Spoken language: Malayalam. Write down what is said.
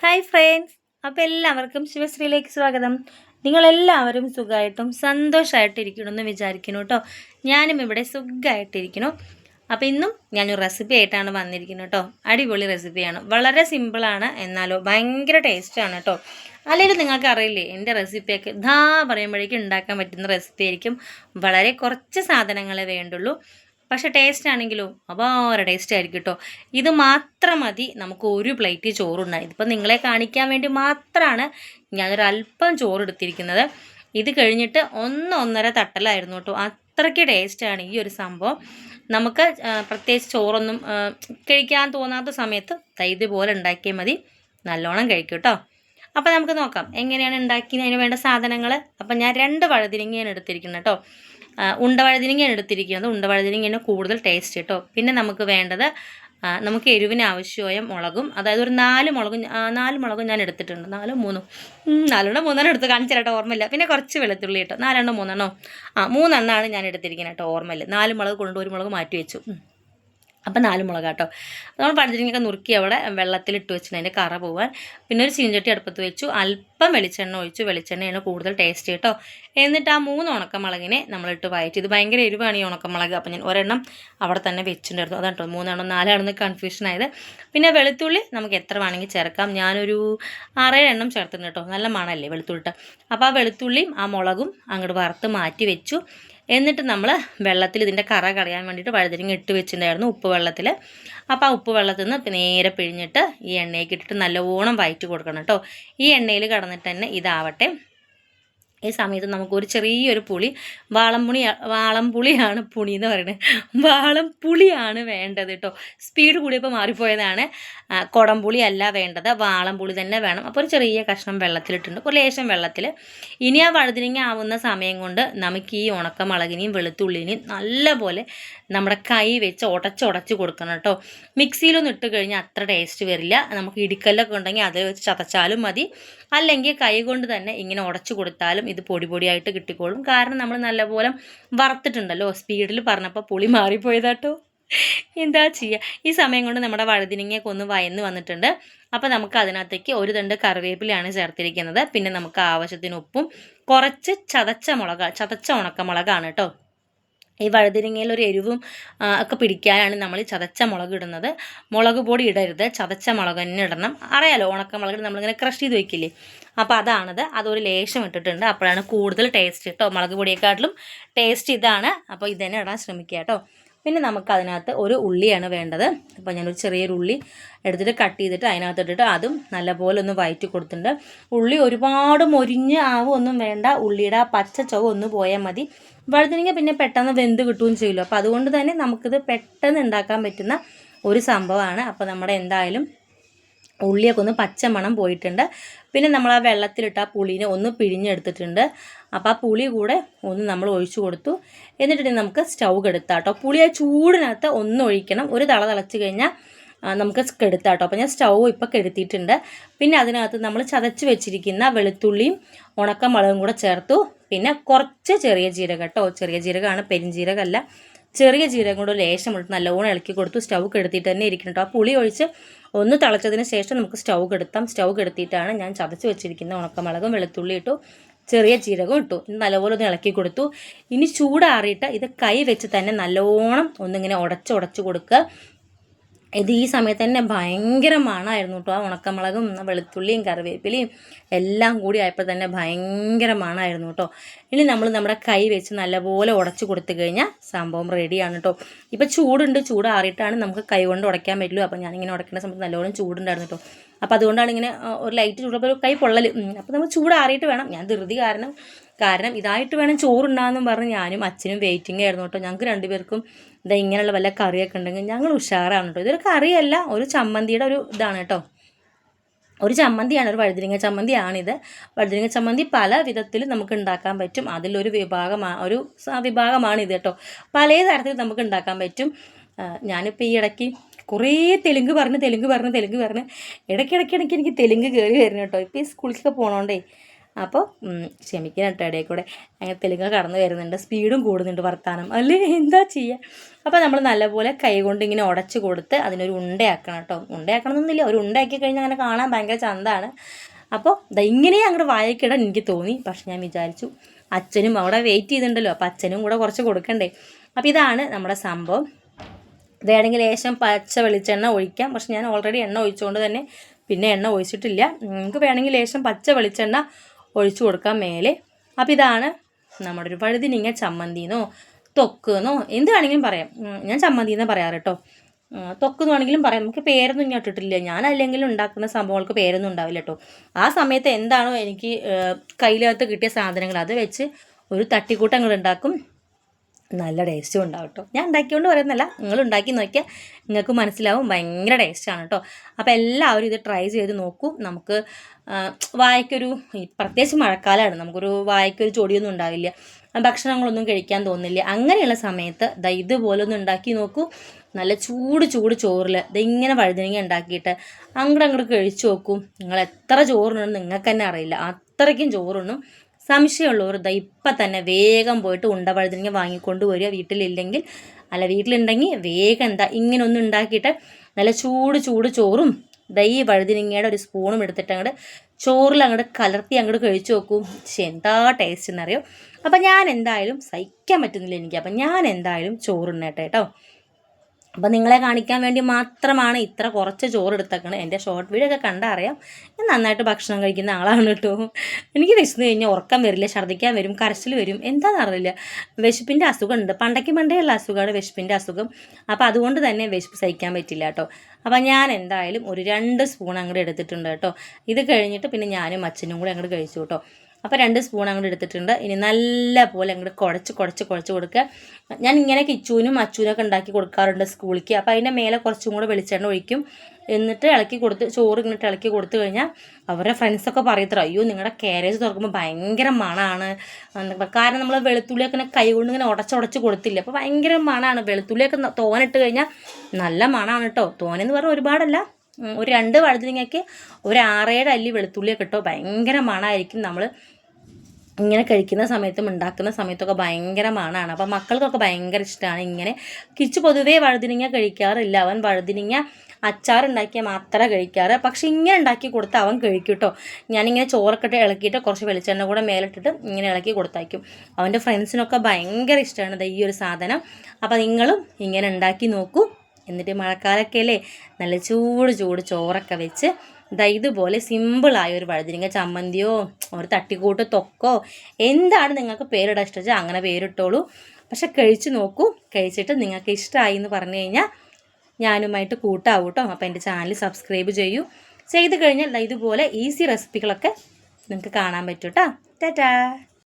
ഹായ് ഫ്രണ്ട്സ് അപ്പോൾ എല്ലാവർക്കും ശിവശ്രീയിലേക്ക് സ്വാഗതം. നിങ്ങളെല്ലാവരും സുഖമായിട്ടും സന്തോഷമായിട്ടിരിക്കണം എന്ന് വിചാരിക്കുന്നു കേട്ടോ. ഞാനും ഇവിടെ സുഖമായിട്ടിരിക്കണം അപ്പോൾ ഇന്നും ഞാനൊരു റെസിപ്പി ആയിട്ടാണ് വന്നിരിക്കുന്നത് കേട്ടോ. അടിപൊളി റെസിപ്പിയാണ് വളരെ സിമ്പിളാണ് എന്നാലോ ഭയങ്കര ടേസ്റ്റാണ് കേട്ടോ. അല്ലെങ്കിൽ നിങ്ങൾക്ക് അറിയില്ലേ എന്റെ റെസിപ്പിയൊക്കെ ധാ പറയുമ്പോഴേക്കും ഉണ്ടാക്കാൻ പറ്റുന്ന റെസിപ്പി ആയിരിക്കും. വളരെ കുറച്ച് സാധനങ്ങളെ വേണ്ടുള്ളൂ. പക്ഷേ ടേസ്റ്റ് ആണെങ്കിലോ അപാര ടേസ്റ്റ് ആയിരിക്കും കേട്ടോ. ഇത് മാത്രം മതി നമുക്ക് ഒരു പ്ലേറ്റ് ചോറുണ്ടായി ഇതിപ്പോൾ നിങ്ങളെ കാണിക്കാൻ വേണ്ടി മാത്രമാണ് ഞാനൊരു അല്പം ചോറ് എടുത്തിരിക്കുന്നത് ഇത് കഴിഞ്ഞിട്ട് ഒന്ന് ഒന്നര തട്ടലായിരുന്നു കേട്ടോ. അത്രയ്ക്ക് ടേസ്റ്റാണ് ഈ ഒരു സംഭവം. നമുക്ക് പ്രത്യേകിച്ച് ചോറൊന്നും കഴിക്കാൻ തോന്നാത്ത സമയത്ത് തൈത് പോലെ ഉണ്ടാക്കിയാൽ മതി. നല്ലോണം കഴിക്കും കേട്ടോ. അപ്പോൾ നമുക്ക് നോക്കാം എങ്ങനെയാണ് ഉണ്ടാക്കിയതിന് വേണ്ട സാധനങ്ങൾ അപ്പം ഞാൻ രണ്ട് വഴുതിരിങ്ങയാണ് എടുത്തിരിക്കുന്നത് കേട്ടോ. ആ, ഉണ്ട വഴുതിരിങ്ങയാണ് എടുത്തിരിക്കുന്നത്. ഉണ്ട വഴുതിരിങ്ങയാണ് കൂടുതൽ ടേസ്റ്റ് കേട്ടോ പിന്നെ നമുക്ക് വേണ്ടത് നമുക്ക് എരിവിന് ആവശ്യമായ മുളകും അതായത് ഒരു നാല് മുളകും നാല് മുളകും ഞാൻ എടുത്തിട്ടുണ്ട്. നാലോ മൂന്നോ? നാലെണ്ണം മൂന്നെണ്ണം എടുത്ത് കാണിച്ചിട്ടോ ഓർമ്മയില്ല. പിന്നെ കുറച്ച് വെളുത്തുള്ളി കേട്ടോ നാലെണ്ണം മൂന്നെണ്ണോ. ആ മൂന്നെണ്ണമാണ് ഞാൻ എടുത്തിരിക്കുന്നത് കേട്ടോ ഓർമ്മയില്ല നാല് മുളക് കൊണ്ട് ഒരു മുളക് മാറ്റി വെച്ചു. അപ്പം നാല് മുളക് കേട്ടോ നമ്മൾ പഴത്തിരിങ്ങയൊക്കെ നുറുക്കി അവിടെ വെള്ളത്തിലിട്ട് വെച്ചിട്ട് അതിന്റെ കറ പോവാൻ. പിന്നെ ഒരു ചീഞ്ചട്ടി അടുപ്പത്ത് വെച്ചു. അല്പം വെളിച്ചെണ്ണ ഒഴിച്ച് വെളിച്ചെണ്ണയാണ് കൂടുതൽ ടേസ്റ്റ് കേട്ടോ. എന്നിട്ട് ആ മൂന്ന് ഉണക്കമുളകിനെ നമ്മളിട്ട് വയറ്റി. ഇത് ഭയങ്കര എരിവാണ് ഈ ഉണക്കമുളക്. അപ്പം ഞാൻ ഒരെണ്ണം അവിടെ തന്നെ വെച്ചിട്ടുണ്ടായിരുന്നു. അതാണ് കേട്ടോ മൂന്നാണോ നാലാണെന്ന് കൺഫ്യൂഷൻ ആയത്. പിന്നെ വെളുത്തുള്ളി നമുക്ക് എത്ര വേണമെങ്കിൽ ചേർക്കാം. ഞാനൊരു ആറേഴ് എണ്ണം ചേർത്തിട്ടുണ്ട് കേട്ടോ. നല്ല മണമല്ലേ വെളുത്തുള്ളിട്ട്. അപ്പോൾ ആ വെളുത്തുള്ളിയും ആ മുളകും അങ്ങോട്ട് വറുത്ത് മാറ്റി വെച്ചു. എന്നിട്ട് നമ്മൾ വെള്ളത്തിൽ ഇതിന്റെ കറ കളയാൻ വേണ്ടിയിട്ട് വഴുതിരിങ്ങ ഇട്ട് വെച്ചിട്ടുണ്ടായിരുന്നു ഉപ്പ് വെള്ളത്തിൽ അപ്പോൾ ആ ഉപ്പ് വെള്ളത്തിൽ നിന്ന് നേരെ പിഴിഞ്ഞിട്ട് ഈ എണ്ണയ്ക്ക് ഇട്ടിട്ട് നല്ലവണ്ണം വയറ്റി കൊടുക്കണം കേട്ടോ. ഈ എണ്ണയിൽ കടന്നിട്ട് തന്നെ ഇതാവട്ടെ. ഈ സമയത്ത് നമുക്ക് ഒരു ചെറിയൊരു പുളി വാളംപുണി വാളംപുളിയാണ് പുളി എന്ന് പറയുന്നത്. വാളംപുളിയാണ് വേണ്ടത് കേട്ടോ. സ്പീഡ് കൂടിയപ്പോൾ മാറിപ്പോയതാണ്. കുടംപുളി അല്ല വേണ്ടത്. വാളംപുളി തന്നെ വേണം. അപ്പോൾ ഒരു ചെറിയ കഷ്ണം വെള്ളത്തിലിട്ടുണ്ട്. ഒരു ലേശം വെള്ളത്തിൽ ഇനി ആ വഴുതിരിങ്ങ ആവുന്ന സമയം കൊണ്ട് നമുക്ക് ഈ ഉണക്കമുളകിനെയും വെളുത്തുള്ളിനെയും നല്ലപോലെ നമ്മുടെ കൈ വെച്ച് ഉടച്ചുടച്ച് കൊടുക്കണം കേട്ടോ. മിക്സിയിലൊന്നും ഇട്ട് കഴിഞ്ഞാൽ അത്ര ടേസ്റ്റ് വരില്ല. നമുക്ക് ഇടിക്കല്ലൊക്കെ ഉണ്ടെങ്കിൽ അത് വെച്ച് ചതച്ചാലും മതി. അല്ലെങ്കിൽ കൈ കൊണ്ട് തന്നെ ഇങ്ങനെ ഉടച്ചു കൊടുത്താലും ഇത് പൊടി പൊടിയായിട്ട് കിട്ടിക്കോളും. കാരണം നമ്മൾ നല്ലപോലെ വറുത്തിട്ടുണ്ടല്ലോ സ്പീഡിൽ പറഞ്ഞപ്പോൾ പുളി മാറിപ്പോയതാട്ടോ. എന്താ ചെയ്യുക ഈ സമയം കൊണ്ട് നമ്മുടെ വഴുതിനിങ്ങയൊക്കെ ഒന്ന് വയന്ന് വന്നിട്ടുണ്ട്. അപ്പോൾ നമുക്ക് അതിനകത്തേക്ക് ഒരു തണ്ട് കറിവേപ്പിലയാണ് ചേർത്തിരിക്കുന്നത്. പിന്നെ നമുക്ക് ആവശ്യത്തിന് ഉപ്പും കുറച്ച് ചതച്ച മുളക് ചതച്ച ഉണക്കമുളകാണ് കേട്ടോ. ഈ വഴുതിരിങ്ങയിൽ ഒരു എരിവും ഒക്കെ പിടിക്കാനാണ് നമ്മൾ ചതച്ച മുളക് ഇടുന്നത്. മുളക് പൊടി ഇടരുത്. ചതച്ച മുളക് തന്നെ ഇടണം. അറിയാലോ ഉണക്കമുളക് നമ്മളിങ്ങനെ ക്രഷ് ചെയ്ത് വെക്കില്ലേ? അപ്പോൾ അതാണത്. അതൊരു ലേശം ഇട്ടിട്ടുണ്ട്. അപ്പോഴാണ് കൂടുതൽ ടേസ്റ്റ് കേട്ടോ മുളക് പൊടിയെക്കാട്ടിലും ടേസ്റ്റ് ഇതാണ്. അപ്പോൾ ഇത് തന്നെ ഇടാൻ ശ്രമിക്കുക കേട്ടോ. പിന്നെ നമുക്ക് അതിനകത്ത് ഒരു ഉള്ളിയാണ് വേണ്ടത്. അപ്പോൾ ഞാനൊരു ചെറിയൊരു ഉള്ളി എടുത്തിട്ട് കട്ട് ചെയ്തിട്ട് അതിനകത്ത് ഇട്ടിട്ട് അതും നല്ലപോലെ ഒന്ന് വയറ്റി കൊടുത്തിട്ടുണ്ട്. ഉള്ളി ഒരുപാട് മൊരിഞ്ഞ് ആവുമൊന്നും വേണ്ട. ഉള്ളിയുടെ ആ പച്ച ചുവ ഒന്ന് പോയാൽ മതി. വഴുതനങ്ങ പിന്നെ പെട്ടെന്ന് വെന്ത് കിട്ടുകയും ചെയ്യുമല്ലോ. അപ്പോൾ അതുകൊണ്ട് തന്നെ നമുക്കിത് പെട്ടെന്ന് ഉണ്ടാക്കാൻ പറ്റുന്ന ഒരു സംഭവമാണ്. അപ്പോൾ നമ്മുടെ എന്തായാലും ഉള്ളിയൊക്കെ ഒന്ന് പച്ചമണം പോയിട്ടുണ്ട്. പിന്നെ നമ്മൾ ആ വെള്ളത്തിലിട്ട് ആ പുളീനെ ഒന്ന് പിഴിഞ്ഞെടുത്തിട്ടുണ്ട്. അപ്പോൾ ആ പുളി കൂടെ ഒന്ന് നമ്മൾ ഒഴിച്ചു കൊടുത്തു. എന്നിട്ട് നമുക്ക് സ്റ്റൗ കെടുത്താം കേട്ടോ പുളി ആ ചൂടിനകത്ത് ഒന്ന് ഒഴിക്കണം. ഒരു തള തിളച്ച് കഴിഞ്ഞാൽ നമുക്ക് കെടുത്താം കേട്ടോ അപ്പോൾ ഞാൻ സ്റ്റൗ ഇപ്പോൾ കെടുത്തിയിട്ടുണ്ട്. പിന്നെ അതിനകത്ത് നമ്മൾ ചതച്ച് വെച്ചിരിക്കുന്ന വെളുത്തുള്ളിയും ഉണക്കമുളകും കൂടെ ചേർത്തു. പിന്നെ കുറച്ച് ചെറിയ ജീരകം കേട്ടോ. ചെറിയ ജീരകമാണ് പെരിഞ്ജീരകമല്ല ചെറിയ ജീരകം കൊണ്ട് ലേശം ഇട്ട് നല്ലോണം ഇളക്കി കൊടുത്തു. സ്റ്റൗ കെടുത്തിയിട്ട് തന്നെ ഇരിക്കണം കേട്ടോ ആ പുളി ഒഴിച്ച് ഒന്ന് തിളച്ചതിന് ശേഷം നമുക്ക് സ്റ്റൗ കെടുത്താം സ്റ്റൗ കെടുത്തിയിട്ടാണ് ഞാൻ ചതച്ച് വെച്ചിരിക്കുന്ന ഉണക്കമുളകും വെളുത്തുള്ളി ഇട്ടു ചെറിയ ജീരകം ഇട്ടു. നല്ലപോലെ ഒന്ന് ഇളക്കി കൊടുത്തു. ഇനി ചൂടാറിയിട്ട് ഇത് കൈ വെച്ച് തന്നെ നല്ലോണം ഒന്നിങ്ങനെ ഉടച്ച് ഉടച്ച് കൊടുക്കുക. ഇത് ഈ സമയത്ത് തന്നെ ഭയങ്കര മണമായിരുന്നു കേട്ടോ ആ ഉണക്കമുളകും വെളുത്തുള്ളിയും കറിവേപ്പിലയും എല്ലാം കൂടി ആയപ്പോൾ തന്നെ ഭയങ്കര മണമായിരുന്നു കേട്ടോ ഇനി നമ്മൾ നമ്മുടെ കൈ വെച്ച് നല്ലപോലെ ഉടച്ചു കൊടുത്തു കഴിഞ്ഞാൽ സംഭവം റെഡിയാണ് കേട്ടോ ഇപ്പോൾ ചൂടുണ്ട് ചൂടാറിയിട്ടാണ് നമുക്ക് കൈ കൊണ്ട് ഉടയ്ക്കാൻ പറ്റുള്ളൂ അപ്പോൾ ഞാനിങ്ങനെ ഉടയ്ക്കുന്ന സമയത്ത് നല്ലോണം ചൂടുണ്ടായിരുന്നു കേട്ടോ അപ്പോൾ അതുകൊണ്ടാണ് ഇങ്ങനെ ഒരു ലൈറ്റ് ഒരു കൈ പൊള്ളൽ അപ്പോൾ നമ്മൾ ചൂടാറിയിട്ട് വേണം. ഞാൻ ധൃതി കാരണം കാരണം ഇതായിട്ട് വേണം ചോറുണ്ടാകുന്നു പറഞ്ഞ് ഞാനും അച്ഛനും വെയിറ്റിംഗ് ആയിരുന്നു കേട്ടോ. ഞങ്ങൾക്ക് രണ്ടുപേർക്കും ഇതാ ഇങ്ങനെയുള്ള വല്ല കറിയൊക്കെ ഉണ്ടെങ്കിൽ ഞങ്ങൾ ഉഷാറാണ് കേട്ടോ. ഇതൊരു കറിയല്ല ഒരു ചമ്മന്തിയുടെ ഒരു ഇതാണ് കേട്ടോ. ഒരു ചമ്മന്തിയാണ് ഒരു വഴുതിരിങ്ങ ചമ്മന്തിയാണിത്. വഴുതിരിങ്ങ ചമ്മന്തി പല വിധത്തിൽ നമുക്ക് ഉണ്ടാക്കാൻ പറ്റും. അതിലൊരു വിഭാഗമാണ് ഒരു വിഭാഗമാണിത് കേട്ടോ. പല തരത്തിൽ നമുക്ക് ഉണ്ടാക്കാൻ പറ്റും. ഞാനിപ്പോൾ ഈ ഇടയ്ക്ക് കുറേ തെലുങ്ക് പറഞ്ഞ് തെലുങ്ക് പറഞ്ഞ് തെലുങ്ക് പറഞ്ഞ്. ഇടയ്ക്കിടയ്ക്ക് ഇടയ്ക്ക് എനിക്ക് തെലുങ്ക് കയറി വരുന്നു കേട്ടോ. ഇപ്പോൾ ഈ സ്കൂളിലൊക്കെ പോകണോണ്ടേ അപ്പോൾ ക്ഷമിക്കണം കേട്ടോ ഇടയിൽ കൂടെ. അങ്ങനെ തെലുങ്ക് കടന്നു വരുന്നുണ്ട്. സ്പീഡും കൂടുന്നുണ്ട് വർത്താനം. അല്ലേ? എന്താ ചെയ്യുക അപ്പോൾ നമ്മൾ നല്ലപോലെ കൈ കൊണ്ട് ഇങ്ങനെ ഉടച്ച് കൊടുത്ത് അതിനൊരു ഉണ്ടയാക്കണം കേട്ടോ. ഉണ്ടയാക്കണം എന്നൊന്നുമില്ല ഒരു ഉണ്ടയാക്കി കഴിഞ്ഞാൽ അങ്ങനെ കാണാൻ ഭയങ്കര ചന്താണ്. അപ്പോൾ ഇങ്ങനെ അങ്ങോട്ട് വായിക്കിടാൻ എനിക്ക് തോന്നി. പക്ഷെ ഞാൻ വിചാരിച്ചു അച്ഛനും അവിടെ വെയിറ്റ് ചെയ്തിട്ടുണ്ടല്ലോ അപ്പോൾ അച്ഛനും കൂടെ കുറച്ച് കൊടുക്കണ്ടേ. അപ്പോൾ ഇതാണ് നമ്മുടെ സംഭവം. വേണമെങ്കിൽ ലേശം പച്ച വെളിച്ചെണ്ണ ഒഴിക്കാം. പക്ഷെ ഞാൻ ഓൾറെഡി എണ്ണ ഒഴിച്ചുകൊണ്ട് തന്നെ പിന്നെ എണ്ണ ഒഴിച്ചിട്ടില്ല. നിങ്ങൾക്ക് വേണമെങ്കിൽ ലേശം പച്ച വെളിച്ചെണ്ണ ഒഴിച്ചു കൊടുക്കാം മേലെ. അപ്പോൾ ഇതാണ് നമ്മുടെ ഒരു വഴുതിനിങ്ങ ചമ്മന്തിന്നോ തൊക്കെന്നോ എന്ത് വേണമെങ്കിലും പറയാം ഞാൻ ചമ്മന്തി പറയാറ് കേട്ടോ. തൊക്കെന്ന് വേണമെങ്കിലും പറയാം. നമുക്ക് പേരൊന്നും ഞാൻ ഇട്ടിട്ടില്ല. ഞാൻ അല്ലെങ്കിൽ ഉണ്ടാക്കുന്ന സംഭവങ്ങൾക്ക് പേരൊന്നും ഉണ്ടാവില്ല കേട്ടോ. ആ സമയത്ത് എന്താണോ എനിക്ക് കയ്യിലകത്ത് കിട്ടിയ സാധനങ്ങൾ അത് വെച്ച് ഒരു തട്ടിക്കൂട്ടങ്ങൾ ഉണ്ടാക്കും. നല്ല ടേസ്റ്റും ഉണ്ടാവും കേട്ടോ ഞാൻ ഉണ്ടാക്കിയോണ്ട് പറയുന്നല്ല നിങ്ങൾ ഉണ്ടാക്കി നോക്കിയാൽ നിങ്ങൾക്ക് മനസ്സിലാവും ഭയങ്കര ടേസ്റ്റാണ് കേട്ടോ അപ്പോൾ എല്ലാവരും ഇത് ട്രൈ ചെയ്ത് നോക്കൂ. നമുക്ക് വായക്കൊരു പ്രത്യേകിച്ച് മഴക്കാലമാണ് നമുക്കൊരു വായക്കൊരു ചൊടിയൊന്നും ഉണ്ടാവില്ല ഭക്ഷണങ്ങളൊന്നും കഴിക്കാൻ തോന്നില്ല. അങ്ങനെയുള്ള സമയത്ത് ദാ ഇതുപോലെ ഒന്ന് ഉണ്ടാക്കി നോക്കൂ. നല്ല ചൂട് ചൂട് ചോറിൽ ദാ ഇങ്ങനെ വഴുതനങ്ങ ഉണ്ടാക്കിയിട്ട് അങ്ങോട്ട് അങ്ങോട്ട് കഴിച്ചു നോക്കും. നിങ്ങൾ എത്ര ചോറുണ്ടെന്ന് നിങ്ങൾക്ക് തന്നെ അറിയില്ല. അത്രയ്ക്കും ചോറുണ്ണും. സംശയമുള്ളവർ ഇതാ ഇപ്പം തന്നെ വേഗം പോയിട്ട് ഉണ്ട വഴുതനങ്ങ വാങ്ങിക്കൊണ്ട് വരിക. വീട്ടിലില്ലെങ്കിൽ അല്ല വീട്ടിലുണ്ടെങ്കിൽ വേഗം എന്താ ഇങ്ങനെ ഒന്ന് ഉണ്ടാക്കിയിട്ട് നല്ല ചൂട് ചൂട് ചോറും ദൈ വഴുതനങ്ങയുടെ ഒരു സ്പൂണും എടുത്തിട്ട് അങ്ങോട്ട് ചോറിൽ അങ്ങോട്ട് കലർത്തി അങ്ങോട്ട് കഴിച്ചു നോക്കും പക്ഷെ എന്താ ടേസ്റ്റ് എന്നറിയോ? അപ്പം ഞാൻ എന്തായാലും സഹിക്കാൻ പറ്റുന്നില്ല എനിക്ക്. അപ്പം ഞാൻ എന്തായാലും ചോറുണ്ണേട്ടെ കേട്ടോ അപ്പം നിങ്ങളെ കാണിക്കാൻ വേണ്ടി മാത്രമാണ് ഇത്ര കുറച്ച് ചോറ് എടുത്തേക്കണത് എന്റെ ഷോർട്ട് വീഡിയോ ഒക്കെ കണ്ടാൽ അറിയാം ഞാൻ നന്നായിട്ട് ഭക്ഷണം കഴിക്കുന്ന ആളാണ് കേട്ടോ. എനിക്ക് വിശന്ന് കഴിഞ്ഞാൽ ഉറക്കം വരില്ല ഛർദ്ദിക്കാൻ വരും കരച്ചിൽ വരും. എന്താണെന്ന് അറിയില്ല. വിശപ്പിന്റെ അസുഖമുണ്ട്. പണ്ടയ്ക്ക് പണ്ടേയുള്ള അസുഖമാണ് വിശപ്പിന്റെ അസുഖം. അപ്പോൾ അതുകൊണ്ട് തന്നെ വിശപ്പ് സഹിക്കാൻ പറ്റില്ല കേട്ടോ. അപ്പം ഞാൻ എന്തായാലും ഒരു രണ്ട് സ്പൂൺ അങ്ങോട്ട് എടുത്തിട്ടുണ്ട് കേട്ടോ. ഇത് കഴിഞ്ഞിട്ട് പിന്നെ ഞാനും അച്ഛനും കൂടെ അങ്ങോട്ട് കഴിച്ചു കേട്ടോ. അപ്പോൾ രണ്ട് സ്പൂൺ അങ്ങോട്ട് എടുത്തിട്ടുണ്ട്. ഇനി നല്ല പോലെ അങ്ങോട്ട് കുഴച്ച് കുഴച്ച് കുഴച്ച് കൊടുക്കുക. ഞാൻ ഇങ്ങനെ കിച്ചൂനും അച്ചൂനും ഒക്കെ ഉണ്ടാക്കി കൊടുക്കാറുണ്ട് സ്കൂളിലേക്ക്. അപ്പോൾ അതിന്റെ മേലെ കുറച്ചും കൂടെ വെളിച്ചെണ്ണ ഒഴിക്കും. എന്നിട്ട് ഇളക്കി കൊടുത്ത് ചോറ് ഇങ്ങോട്ട് ഇളക്കി കൊടുത്തു കഴിഞ്ഞാൽ അവരുടെ ഫ്രണ്ട്സൊക്കെ പറയത്ര അയ്യോ നിങ്ങളുടെ കാരേജ് തുറക്കുമ്പോൾ ഭയങ്കര മണമാണ് കാരണം നമ്മൾ വെളുത്തുള്ളിയൊക്കെ ഇങ്ങനെ കൈ കൊണ്ട് ഇങ്ങനെ ഉടച്ചുടച്ച് കൊടുത്തില്ല? അപ്പോൾ ഭയങ്കര മണമാണ് വെളുത്തുള്ളിയൊക്കെ തോനിട്ട് കഴിഞ്ഞാൽ നല്ല മണമാണ് കേട്ടോ തോനെന്ന് പറഞ്ഞാൽ ഒരുപാടല്ല. ഒരു രണ്ട് വഴുതിനങ്ങയ്ക്ക് ഒരു ആറേഴ് അല്ലി വെളുത്തുള്ളിയൊക്കെ ഇട്ടോ. ഭയങ്കര മണമായിരിക്കും നമ്മൾ ഇങ്ങനെ കഴിക്കുന്ന സമയത്തും ഉണ്ടാക്കുന്ന സമയത്തൊക്കെ ഭയങ്കര മണമാണ് അപ്പം മക്കൾക്കൊക്കെ ഭയങ്കര ഇഷ്ടമാണ് ഇങ്ങനെ കിച്ചു പൊതുവേ വഴുതിനിങ്ങ കഴിക്കാറില്ല. അവൻ വഴുതിനിങ്ങ അച്ചാർ ഉണ്ടാക്കിയാൽ മാത്രമേ കഴിക്കാറ്. പക്ഷെ ഇങ്ങനെ ഉണ്ടാക്കി കൊടുത്താൽ അവൻ കഴിക്കും കേട്ടോ ഞാനിങ്ങനെ ചോറൊക്കെ ഇളക്കിയിട്ട് കുറച്ച് വെളിച്ചെണ്ണ കൂടെ മേലിട്ടിട്ട് ഇങ്ങനെ ഇളക്കി കൊടുത്തയക്കും. അവന്റെ ഫ്രണ്ട്സിനൊക്കെ ഭയങ്കര ഇഷ്ടമാണ് ഈ ഒരു സാധനം. അപ്പോൾ നിങ്ങളും ഇങ്ങനെ ഉണ്ടാക്കി നോക്കൂ. എന്നിട്ട് മഴക്കാലമൊക്കെ അല്ലേ? നല്ല ചൂട് ചൂട് ചോറൊക്കെ വെച്ച് ദാ ഇതുപോലെ സിമ്പിളായ ഒരു വഴുതിരിങ്ങ ചമ്മന്തിയോ ഒരു തട്ടിക്കൂട്ട് തൊക്കോ എന്താണ് നിങ്ങൾക്ക് പേരിടാൻ ഇഷ്ടം അങ്ങനെ പേരിട്ടോളൂ. പക്ഷെ കഴിച്ചു നോക്കൂ കഴിച്ചിട്ട് നിങ്ങൾക്ക് ഇഷ്ടമായി എന്ന് പറഞ്ഞു കഴിഞ്ഞാൽ ഞാനുമായിട്ട് കൂട്ടാവും കേട്ടോ അപ്പോൾ എന്റെ ചാനൽ സബ്സ്ക്രൈബ് ചെയ്യൂ. ചെയ്ത് കഴിഞ്ഞാൽ ഇതുപോലെ ഈസി റെസിപ്പികളൊക്കെ നിങ്ങൾക്ക് കാണാൻ പറ്റും കേട്ടോ ടാറ്റാ.